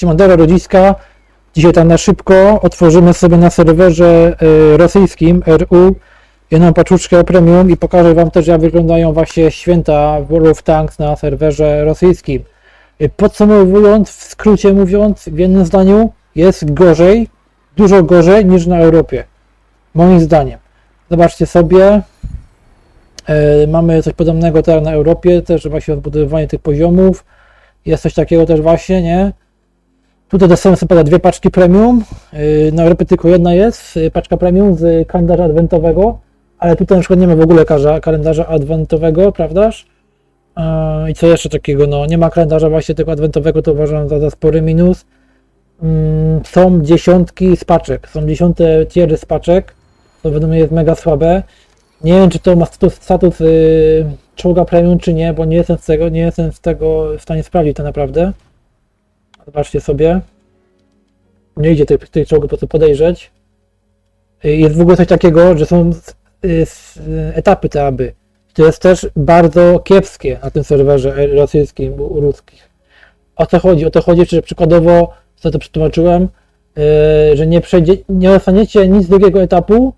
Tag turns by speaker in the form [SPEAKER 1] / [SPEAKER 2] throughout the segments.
[SPEAKER 1] Siemandero Rodziska. Dzisiaj tam na szybko otworzymy sobie na serwerze y, rosyjskim RU jedną paczuszkę premium i pokażę Wam też jak wyglądają właśnie święta World of Tanks na serwerze rosyjskim. Y, Podsumowując, w skrócie mówiąc, w jednym zdaniu, jest gorzej, dużo gorzej niż na Europie. Moim zdaniem. Zobaczcie sobie, E, Mamy coś podobnego teraz na Europie, też właśnie odbudowywanie tych poziomów. Jest coś takiego też właśnie, nie? Tutaj dostałem sobie dwie paczki premium. E, Na Europie tylko jedna jest, e, paczka premium z kalendarza adwentowego, ale tutaj na przykład nie ma w ogóle kalendarza adwentowego, prawdaż? I co jeszcze takiego? No, nie ma kalendarza właśnie tego adwentowego, to uważam za, za spory minus. Mm, Są dziesiątki z paczek, są dziesiąte tiery z paczek, to według mnie jest mega słabe. Nie wiem, czy to ma status, status yy, czołga premium, czy nie, bo nie jestem z tego, nie jestem z tego w stanie sprawdzić to naprawdę. Zobaczcie sobie. Nie idzie tych, tych czołgów po prostu podejrzeć. Yy, Jest w ogóle coś takiego, że są yy, etapy te aby. To jest też bardzo kiepskie na tym serwerze rosyjskim, u ruskich. O co chodzi? O to chodzi, że przykładowo, co to przetłumaczyłem, yy, że nie przejdzie, nie dostaniecie nic z drugiego etapu,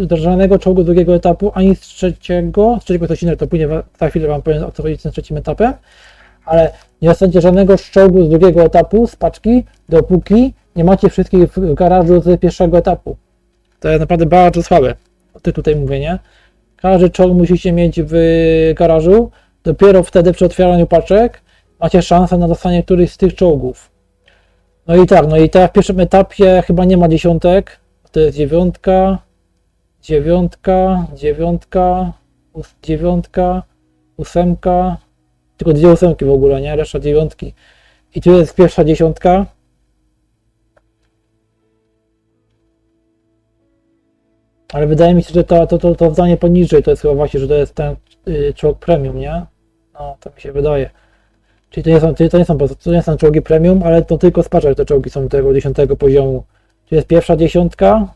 [SPEAKER 1] do żadnego czołgu drugiego etapu, ani z trzeciego, z trzeciego coś innego, to później za chwilę Wam powiem o co chodzi z tym trzecim etapem, ale nie dostaniecie żadnego czołgu z drugiego etapu, z paczki, dopóki nie macie wszystkich w garażu z pierwszego etapu. To jest naprawdę bardzo słabe. O tym tutaj mówię, nie? Każdy czołg musicie mieć w garażu, dopiero wtedy przy otwieraniu paczek macie szansę na dostanie któryś z tych czołgów. No i tak, no i teraz w pierwszym etapie chyba nie ma dziesiątek, to jest dziewiątka, dziewiątka, dziewiątka, dziewiątka, ósemka, tylko dwie ósemki w ogóle, nie? Reszta dziewiątki. I tu jest pierwsza dziesiątka. Ale wydaje mi się, że to, to, to, to zdanie poniżej to jest chyba właśnie, że to jest ten y, czołg premium, nie? No, to mi się wydaje. Czyli to nie są, to nie są, to nie są czołgi premium, ale to tylko z paczek te czołgi są tego dziesiątego poziomu. Tu jest pierwsza dziesiątka.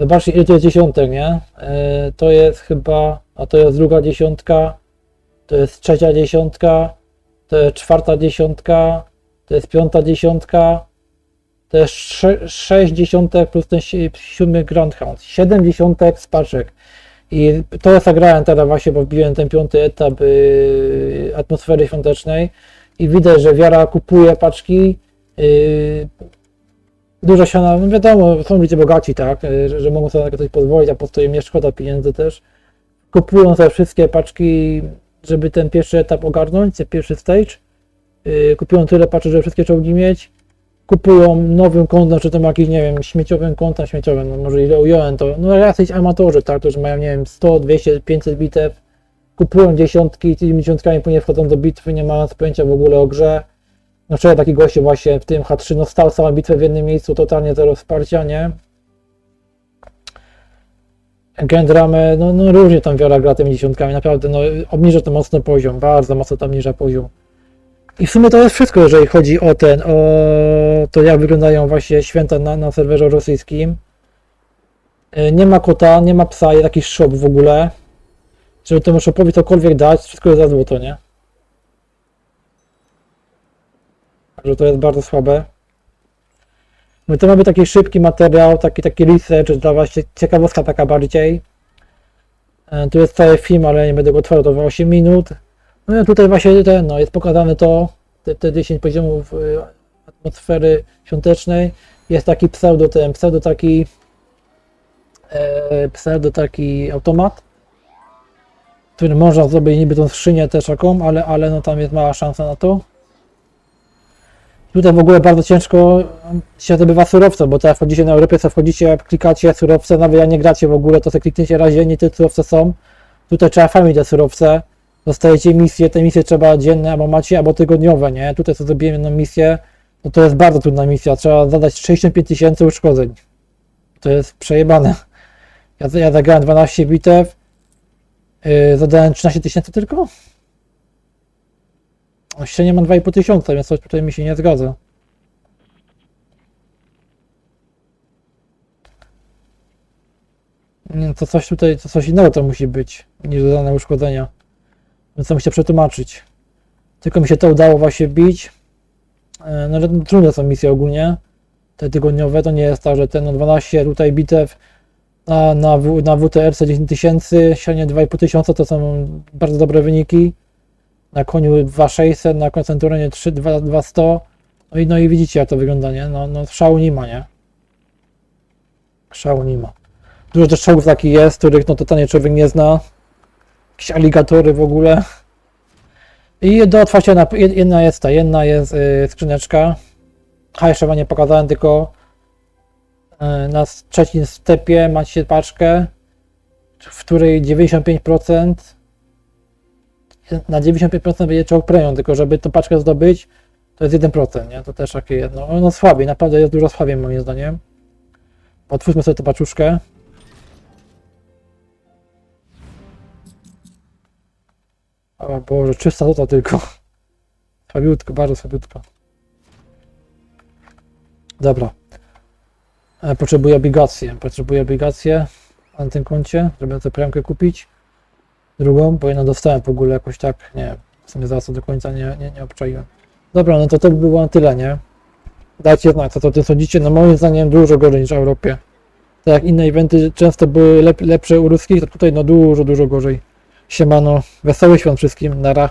[SPEAKER 1] Zobaczcie, ile to jest dziesiątek, nie? E, to jest chyba, a to jest druga dziesiątka, to jest trzecia dziesiątka, to jest czwarta dziesiątka, to jest piąta dziesiątka, to jest sze, sześć dziesiątek plus ten si- siódmy Groundhound, siedem dziesiątek z paczek. I to zagrałem teraz właśnie, bo wbiłem ten piąty etap y, atmosfery świątecznej i widać, że wiara kupuje paczki, y, dużo siana, no wiadomo, są ludzie bogaci, tak, y, że, że mogą sobie na coś pozwolić, a po prostu im nie szkoda pieniędzy też. Kupują sobie wszystkie paczki, żeby ten pierwszy etap ogarnąć, ten pierwszy stage. Y, Kupują tyle paczek, żeby wszystkie czołgi mieć. Kupują nowym kątem, czy tam jakiś, nie wiem, śmieciowym kątem, śmieciowym, no może ile ująłem to, no jacyś amatorzy, tak, którzy mają, nie wiem, 100, 200, 500 bitew, kupują dziesiątki tymi dziesiątkami później wchodzą do bitwy, nie mając pojęcia w ogóle o grze. No wczoraj taki gościu właśnie w tym H3 no stał całą bitwę w jednym miejscu, totalnie zero wsparcia, nie? Gendramę, no, no różnie tam Wiora gra tymi dziesiątkami, naprawdę, no obniża to mocno poziom, bardzo mocno to obniża poziom. I w sumie to jest wszystko, jeżeli chodzi o ten, o to jak wyglądają właśnie święta na, na serwerze rosyjskim. E, Nie ma kota, nie ma psa, jest jakiś shop w ogóle. Żeby temu shopowi cokolwiek dać, wszystko jest za złoto, nie? Także to jest bardzo słabe. My to mamy taki szybki materiał, taki, taki research, dla właśnie ciekawostka taka bardziej. E, Tu jest cały film, ale nie będę go otworzył, to 8 minut. No i tutaj właśnie ten, no, jest pokazane to, te, te 10 poziomów y, atmosfery świątecznej. Jest taki pseudo, ten pseudo taki e, pseudo taki automat, który można zrobić niby tą skrzynię też taką, ale, ale no tam jest mała szansa na to. Tutaj w ogóle bardzo ciężko się zdobywa surowce, bo teraz wchodzicie na Europę, co wchodzicie, klikacie surowce, nawet jak nie gracie w ogóle, to sobie klikniecie raz dziennie, te surowce są. Tutaj trzeba farmić te surowce, dostajecie misje, te misje trzeba dzienne, albo macie, albo tygodniowe, nie? Tutaj co zrobiłem jedną misję, no to jest bardzo trudna misja, trzeba zadać 65 tysięcy uszkodzeń. To jest przejebane. Ja, ja zagrałem 12 bitew, yy, zadałem 13 tysięcy tylko? O, Średnio mam 2,5 tysiąca, więc coś tutaj mi się nie zgadza. Nie, To coś tutaj, to coś innego to musi być niż dodane uszkodzenia. Więc to muszę przetłumaczyć. Tylko mi się to udało właśnie bić. E, No, że trudne są misje ogólnie. Te tygodniowe to nie jest tak, że ten no, 12 tutaj bitew na, W- na WTR 10 tysięcy, średnio 2,5 tysiąca to są bardzo dobre wyniki. Na koniu 2600, na koncenturenie 3, 2, 200. No i, no i widzicie jak to wygląda, nie? No, no szału nie ma, nie? Szału nie ma. Dużo też czołgów takich jest, których no totalnie człowiek nie zna. Jakieś aligatory w ogóle. I do otwarcia na, jed- jedna jest ta, jedna jest y, skrzyneczka. A jeszcze wam nie pokazałem, tylko y, na trzecim stepie macie paczkę, w której 95% na 95% będzie czołg premium, tylko żeby tą paczkę zdobyć, to jest 1%, nie? To też takie jedno. No słabiej, naprawdę jest dużo słabiej moim zdaniem. Otwórzmy sobie tę paczuszkę. O Boże, 300 zł tylko. Słabiutko, bardzo słabiutko. Dobra. E, Potrzebuję obligacje. Potrzebuję obligacje na tym koncie, żeby tę premkę kupić. Drugą, bo jedną dostałem w ogóle jakoś tak, nie w sumie zaraz do końca nie, nie, nie obczaiłem. Dobra, no to to by było na tyle, nie? Dajcie znać, co to ty sądzicie. No moim zdaniem dużo gorzej niż w Europie. Tak jak inne eventy często były lep, lepsze u ruskich, to tutaj no dużo, dużo gorzej. Siemano, wesoły świąt wszystkim, nara.